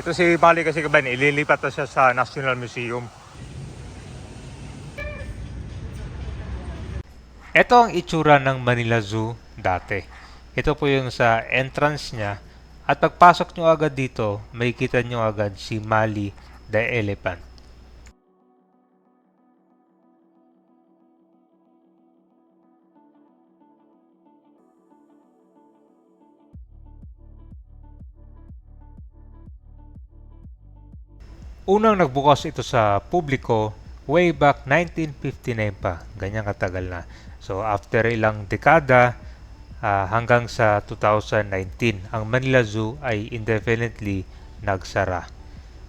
Ito si Mali kasi kabayan, ililipat na siya sa National Museum. Ito ang itsura ng Manila Zoo dati. Ito po yung sa entrance niya. At pagpasok nyo agad dito, may kita nyo agad si Mali the Elephant. Unang nagbukas ito sa publiko way back 1959 pa. Ganyan katagal na. So after ilang dekada ah, hanggang sa 2019, ang Manila Zoo ay indefinitely nagsara.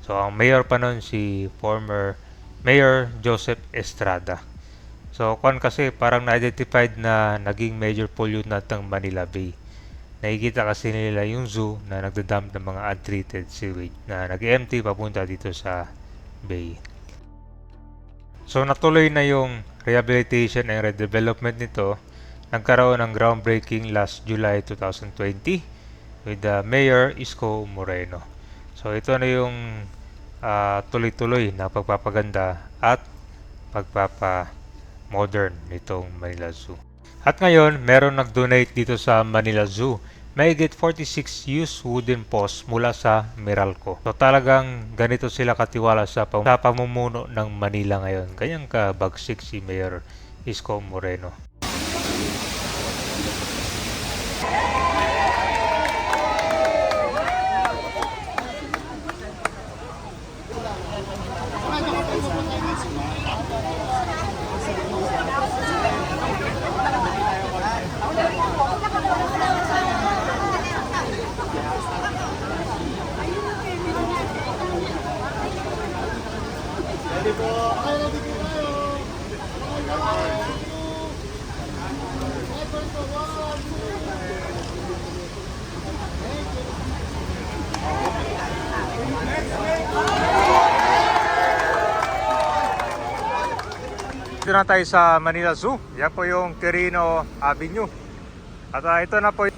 So ang mayor pa noon si former Mayor Joseph Estrada. So kung kasi parang na-identified na naging major pollutant ng Manila Bay. Nakikita kasi nila yung zoo na nagdadump ng mga untreated sewage na nag-empty papunta dito sa bay. So natuloy na yung rehabilitation and redevelopment nito. Nagkaroon ng groundbreaking last July 2020 with the Mayor Isko Moreno. So ito na yung ah, tuloy-tuloy na pagpapaganda at pagpapa-modern nitong Manila Zoo. At ngayon, meron nag-donate dito sa Manila Zoo. May get 46 used wooden posts mula sa Meralco. So talagang ganito sila katiwala sa, pam- sa pamumuno ng Manila ngayon. Ganyan ka si Mayor Isko Moreno. Dito na tayo sa Manila Zoo. Yan po yung Quirino Avenue. At ah, ito na po yung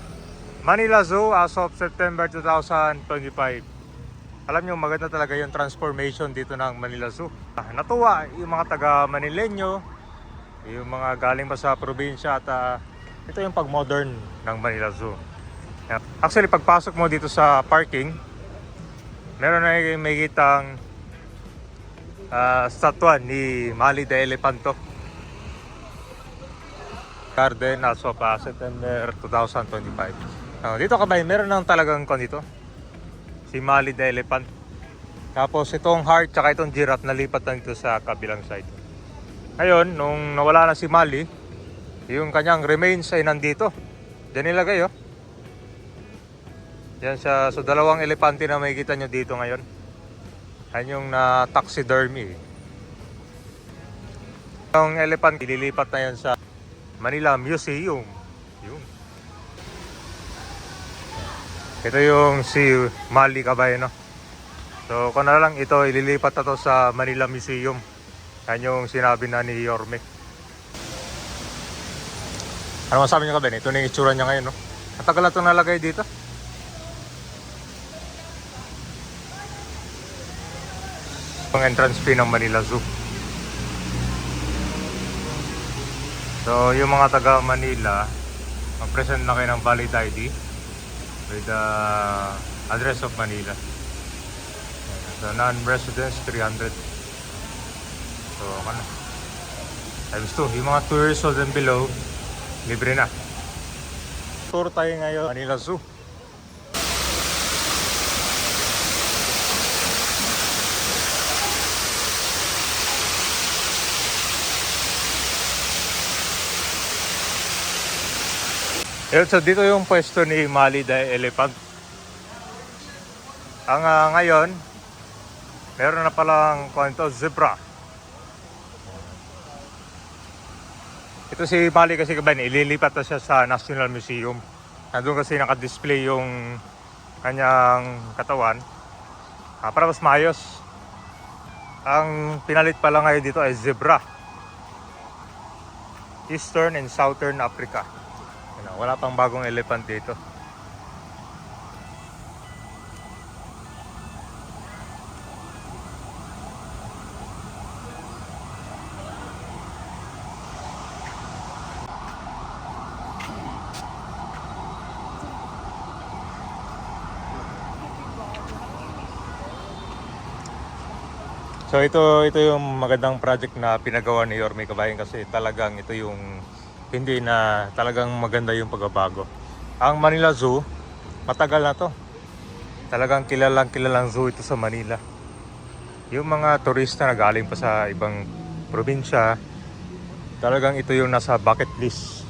Manila Zoo as of September 2025. Alam nyo, maganda talaga yung transformation dito ng Manila Zoo. Ah, natuwa yung mga taga Manileño, yung mga galing pa sa probinsya at ah, ito yung pag-modern ng Manila Zoo. Actually, pagpasok mo dito sa parking, meron na may kitang ah, statwa ni Mali the Elefanto. Garden as of ah, September 2025. Ah, dito kabay, meron nang talagang kon dito. Si Mali the Elephant. Tapos itong heart tsaka itong giraffe nalipat lang dito sa kabilang side. Ngayon, nung nawala na si Mali, yung kanyang remains ay nandito. Diyan nilagay oh. Yan siya. So dalawang elepante na makikita nyo dito ngayon. Yan yung na taxidermy. Yung elephant, ililipat na yan sa Manila Museum. Yun. Ito yung si Mali Cabay, no? So, kung na lang ito, ililipat na to sa Manila Museum. Yan yung sinabi na ni Yorme. Ano masabi niyo Kabay? Ito na yung itsura niya ngayon, no? Matagal na ito nalagay dito. Ang entrance fee ng Manila Zoo. So, yung mga taga Manila, mag-present na kayo ng valid ID with the address of Manila. So, non-residents, 300. So, ano? Times 2. Yung mga 2 years old and below, libre na. Tour tayo ngayon, Manila Zoo. Yun, so dito yung pwesto ni Mali the Elephant. Ang ah, ngayon, meron na palang kwento zebra. Ito si Mali kasi kabayan, ililipat na siya sa National Museum. Nandun kasi nakadisplay yung kanyang katawan. Ah, para mas maayos. Ang pinalit pala ngayon dito ay zebra. Eastern and Southern Africa wala pang bagong elephant dito. So ito ito yung magandang project na pinagawa ni Yorme Kabayan kasi talagang ito yung hindi na talagang maganda yung pagbabago. Ang Manila Zoo, matagal na to. Talagang kilalang kilalang zoo ito sa Manila. Yung mga turista na galing pa sa ibang probinsya, talagang ito yung nasa bucket list.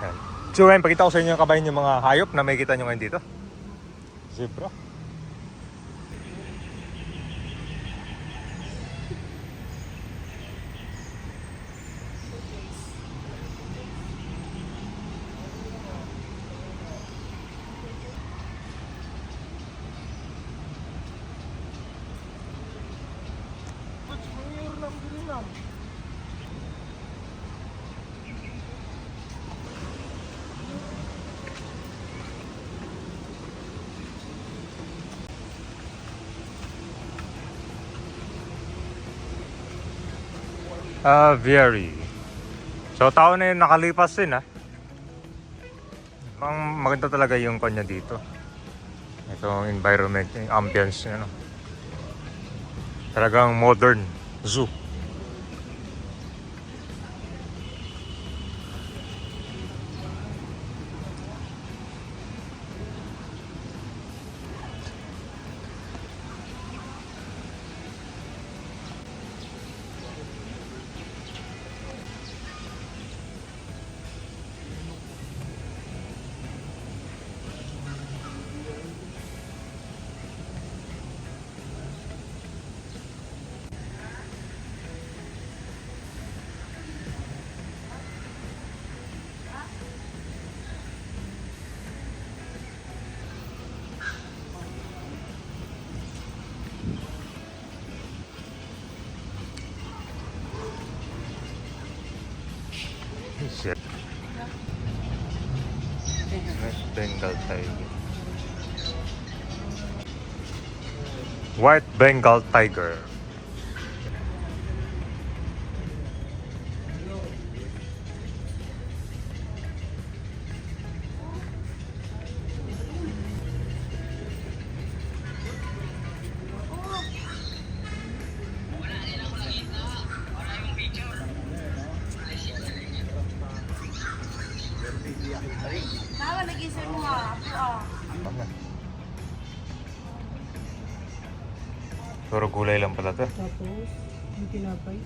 Yan. So ngayon, pakita ko sa inyo kabayan yung mga hayop na may kita nyo ngayon dito. Zebra. Ah, very. So, tao na yun nakalipas din, ha? Ang maganda talaga yung kanya dito. Itong environment, yung ambience, ano. Talagang modern zoo. Shit. West Bengal tiger. White Bengal tiger. Puro gulay lang pala to. Tapos, yung tinapay.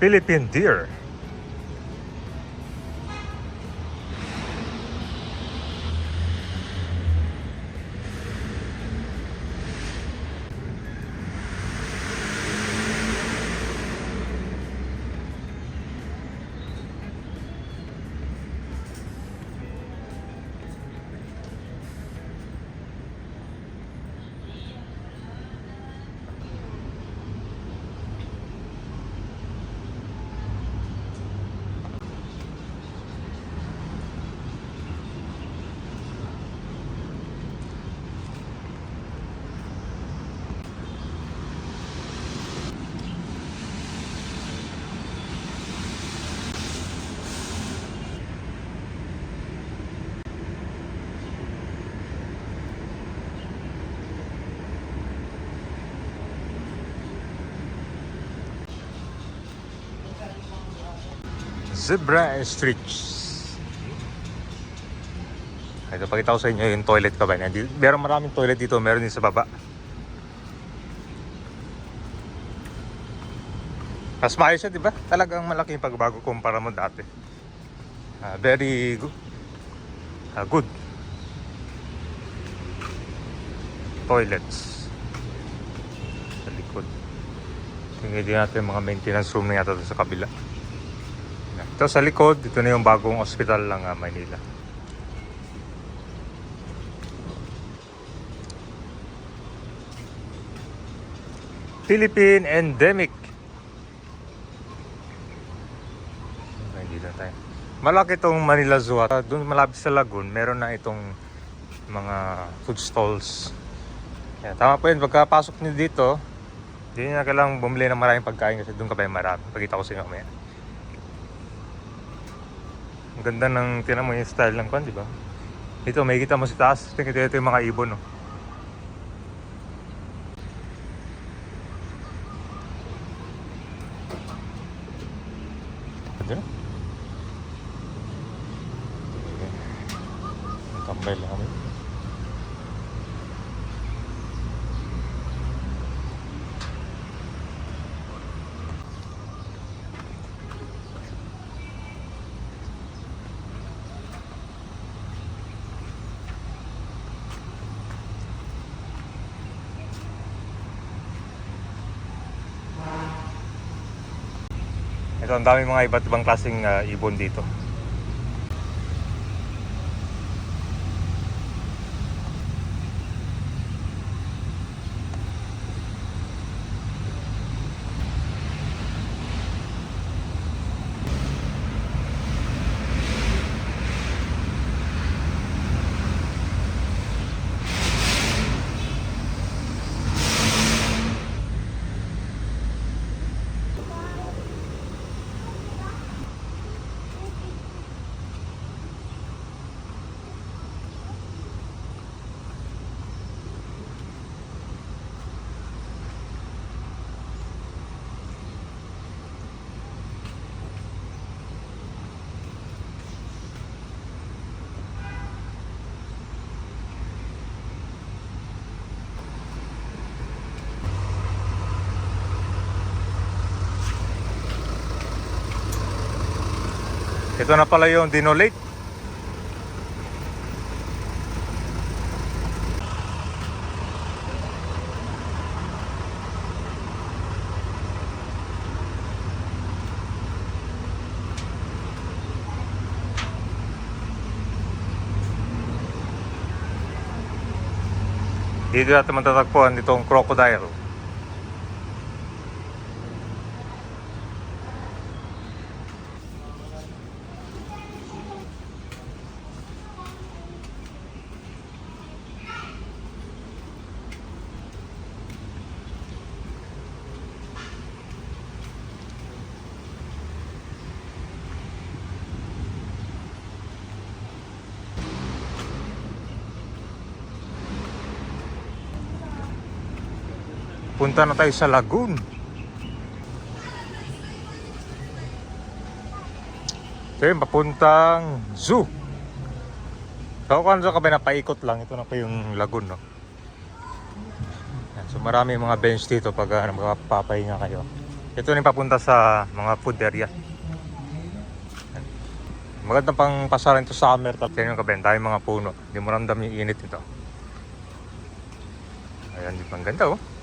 Philippine deer. Zebra Streets. Ito, pakita ko sa inyo yung toilet ka ba? Meron maraming toilet dito, meron din sa baba. Mas maayos siya, di ba? Talagang malaki yung pagbago kumpara mo dati. Ah, very good. Ah, good. Toilets. Sa likod. Tingnan din natin yung mga maintenance room na yata sa kabila. Ito sa likod, ito na yung bagong ospital ng ah, Manila. Philippine Endemic. Dito tayo. Malaki itong Manila Zoo. at Doon malapit sa Lagoon, meron na itong mga food stalls. Yan, tama po yun. Pagkapasok niyo dito, hindi na kailangang bumili ng maraming pagkain kasi doon ka pa marami. Pagkita ko sa inyo mamaya. Ganda ng, tinan yung style ng kwan, di ba? Ito, may kita mo sa taas. Ito, ito, ito yung mga ibon, no? Diyan. Tambay lang kami. Ito, ang dami mga iba't ibang klaseng ah, ibon dito. Ito na pala yung Dino Lake. Dito natin matatagpuan itong crocodile. Punta na tayo sa Lagoon. Yung papuntang zoo. So kung ano kami napaikot lang, ito na pa yung Lagoon. No? So marami mga bench dito pag uh, magpapahinga kayo. Ito na yung papunta sa mga food area. Magandang pang pasaran ito summer. Tapos yung kaben, dahil mga puno. Hindi mo ramdam yung init nito. Ayan, di pang ganda oh.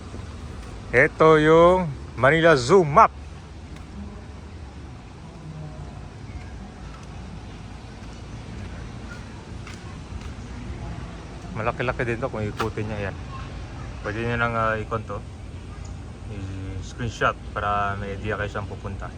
Ito yung Manila Zoo map. Malaki-laki din to kung ikutin niya yan. Pwede nyo nang uh, ikon to. I-screenshot para may idea kayo saan pupunta.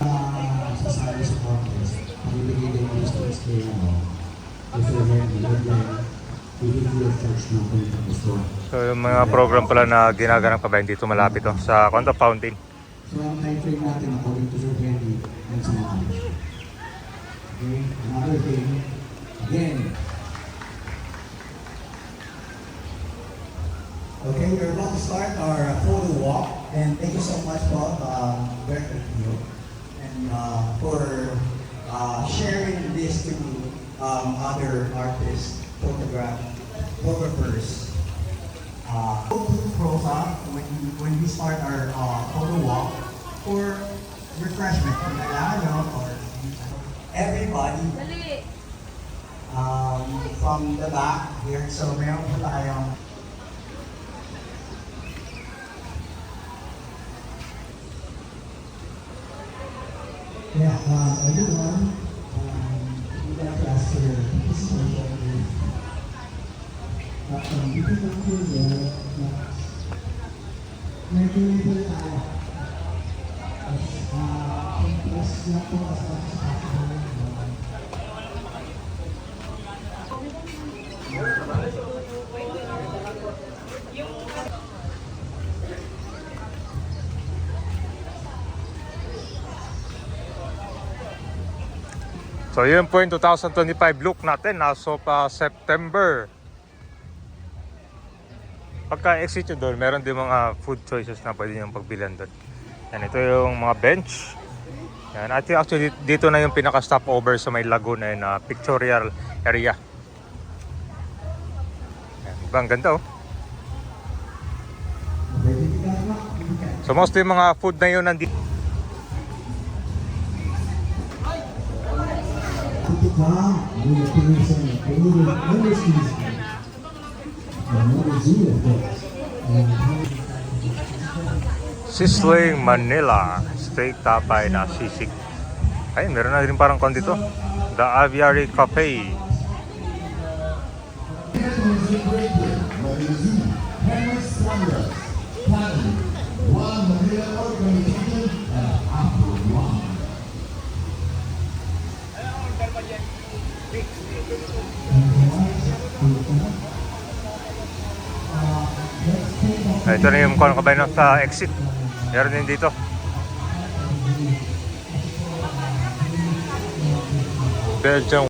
Ah, sasali sa contest, ang ibigay din ng students kay ano, if the po yung tapos ko. So yung mga program pala na ginaganap kabayan dito malapit to sa Quanto Fountain. So ang time frame natin according to Sir Henry and sa mga Okay, another thing, again, Okay, we're about to start our photo walk, and thank you so much, Bob, uh, thank you, and uh, for uh, sharing this to um, other artists, photograph, photographers. Uh, Prosa, when when we start our uh, photo walk for refreshment, kung kailangan nyo, or everybody um, from the back here. So meron po tayong Yeah, uh, everyone, um, we'd like to ask for your participation. Uh, um, you can come to the, uh, nag-label tayo. As, uh, as lang po as much as possible. So yun po yung 2025 look natin naso pa September. Pagka exit nyo doon, meron din mga food choices na pwede nyo pagbilan doon. Yan, ito yung mga bench. Yan, at actually dito na yung pinaka stopover sa may Laguna na pictorial area. Yan, diba? Ang ganda oh. So mostly mga food na yun nandito. Zoo, of course. And how Sisling Manila. Steak tapay na sisig. Ay, meron na rin parang kon dito. The Aviary Cafe. Ah, Ito na yung kon kabay na sa exit. Meron din dito. Belgium